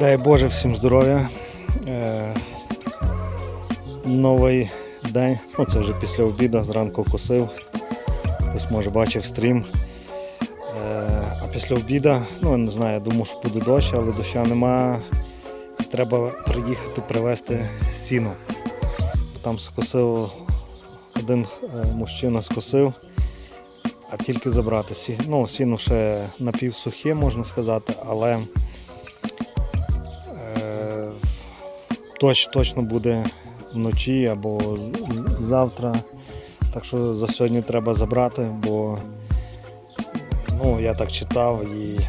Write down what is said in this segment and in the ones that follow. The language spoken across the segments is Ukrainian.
Дай Боже всім здоров'я. Е, новий день. Ну, це вже після обіду, зранку косив. Хтось може бачив стрім. Е, а після обіду, ну не знаю, я думав, що буде дощ, але доща нема. Треба приїхати привезти сіно. Там скосив один е, мужчина скосив, а тільки забрати. Сі- Ну, сіно ще напівсухе, можна сказати, але точ, точно буде вночі або завтра. Так що за сьогодні треба забрати, бо ну, я так читав і,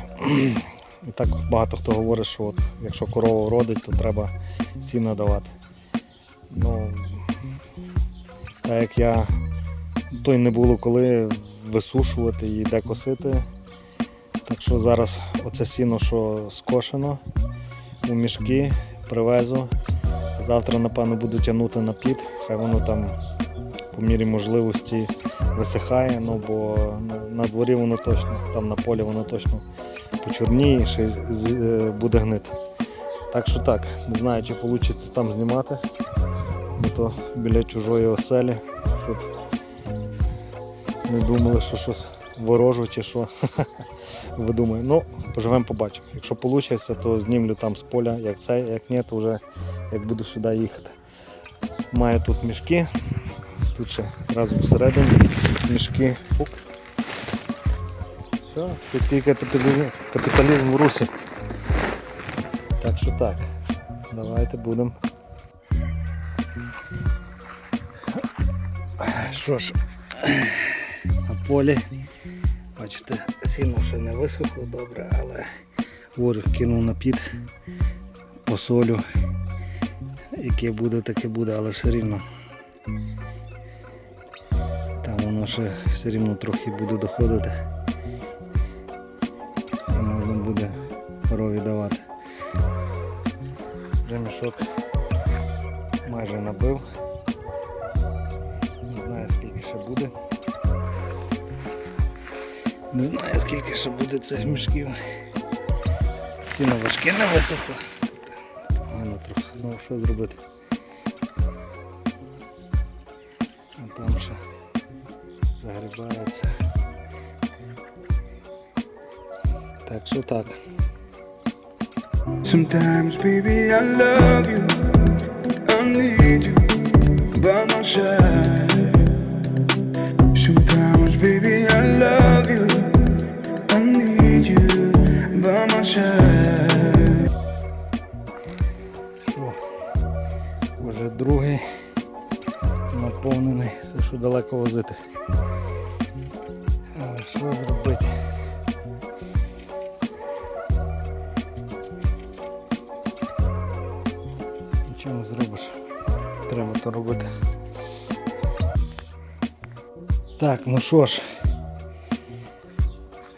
і так багато хто говорить, що от, якщо корова родить, то треба сіно давати. Ну, так як я то й не було коли висушувати і де косити. Так що зараз оце сіно, що скошено, у мішки привезу. Завтра, напевно, буду тягнути на під, хай воно там по мірі можливості висихає, ну бо на- дворі воно точно, там на полі воно точно почорніє, ще е, буде гнити. Так що так, не знаю, чи вийде там знімати, бо то біля чужої оселі, щоб не думали, що щось ворожу чи що. Видумаю. Ну, поживемо, побачимо. Якщо вийде, то знімлю там з поля, як це, як ні, то вже як буду сюди їхати. Маю тут мішки. Тут ще одразу всередині мішки. Ук. Все, це капіталізм, капіталізм в русі. Так що так. Давайте будемо. Що ж, на полі. Бачите, сіно ще не висохло добре, але ворог кинув на під посолю. Яке буде, таке буде, але все рівно. Там воно ще все рівно трохи буде доходити. І можна буде корові давати. Вже мішок майже набив. Не знаю скільки ще буде. Не знаю скільки ще буде цих мішків. Сіно важке не висохло. Погано трохи. Ну що зробити? А там ще загрібається. Так що так. Sometimes, baby, I love you. I need you by my side. Далеко возити. Що зробити? Нічого не зробиш. Треба то робити. Так, ну що ж,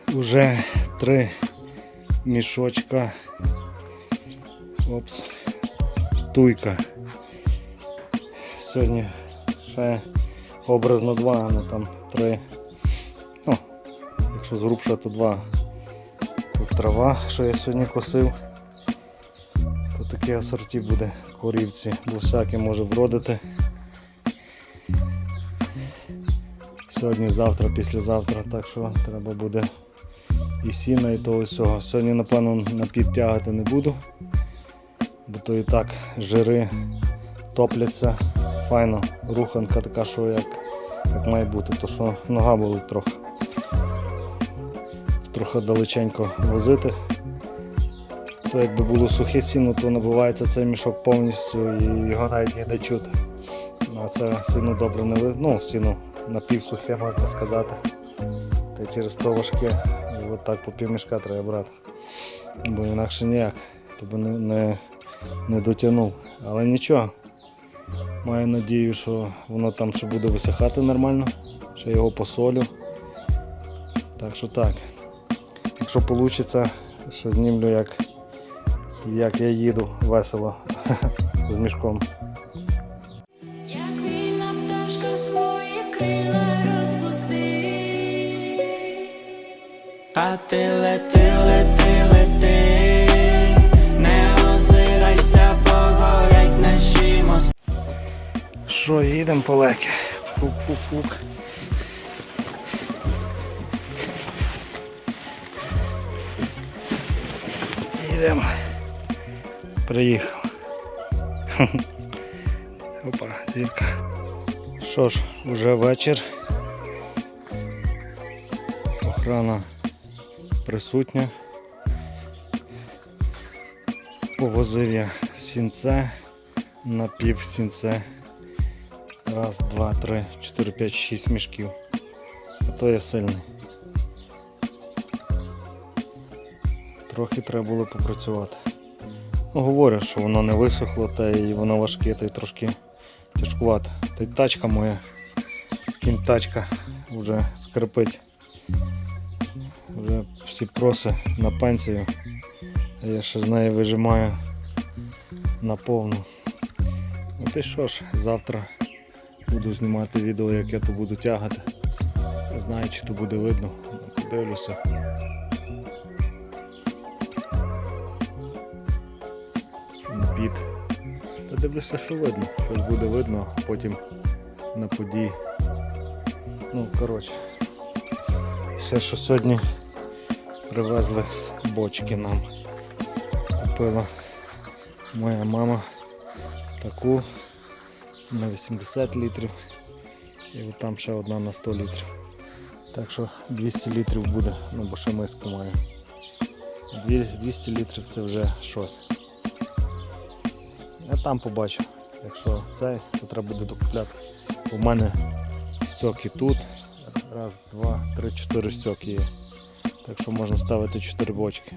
вже три мішочка. Опс туйка. Сьогодні ще образно два, ну там три. Ну, якщо зрубша, то два. Тут трава, що я сьогодні косив. То таке асорті буде корівці, бо всяке може вродити. Сьогодні, завтра, післязавтра, так що треба буде і сіна, і того всього. Сьогодні, напевно, на підтягати не буду бо то і так жири топляться. Файно, руханка така, що як, як має бути, то що нога болить трохи. Трохи далеченько возити. То якби було сухе сіно, то набивається цей мішок повністю і його навіть не чути. А це сіно добре не ви... ну, сіно напівсухе можна сказати. Та й через то важке. От так по півмішка треба брати. Бо інакше ніяк. Тобі не, не, не дотягнув. Але нічого. Маю надію, що воно там ще буде висихати нормально, ще його посолю. Так що так. Якщо вийде, ще знімлю, як, як я їду весело з мішком. Як вільна пташка свої крила розпусти. А ти лети, лети, що, їдемо по. Фук-фук-фук. Їдемо. Приїхав. Опа, зірка. Що ж, вже вечір. Охрана присутня. Повозив я сінце на пів сінце. Раз, два, три, чотири, п'ять, шість мішків. А то я сильний. Трохи треба було попрацювати. Ну, говорять, що воно не висохло, та й воно важке, та й трошки тяжкувато. Та й тачка моя, кінь тачка вже скрипить. Вже всі проси на пенсію. А я ще з неї вижимаю на повну. Ну ти що ж, завтра буду знімати відео, як я то буду тягати. Не знаю, чи то буде видно. Подивлюся. Під. Та дивлюся, що видно. Щось буде видно, а потім на події. Ну, коротше. Ще що сьогодні привезли бочки нам. Купила моя мама таку на 80 літрів і от там ще одна на 100 літрів. Так що 200 літрів буде, ну бо ще миску маю. 200 літрів це вже щось. Я там побачу. Якщо цей, то треба буде докупляти. У мене стьоки тут. Раз, два, три, чотири стьоки є. Так що можна ставити 4 бочки.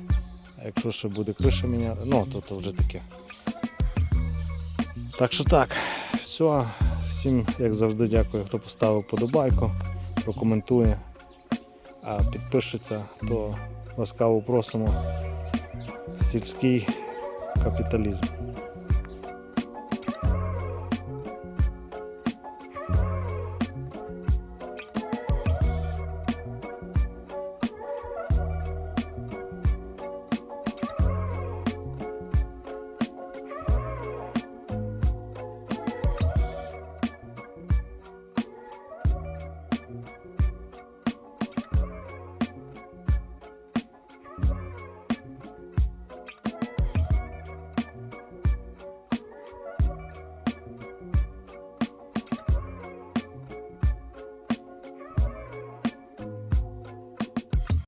А якщо ще буде криша міняти, ну то, то вже таке. Так що так, все. Всім, як завжди, дякую, хто поставив подобайку, прокоментує, а підпишеться, то ласкаво просимо. Сільський капіталізм.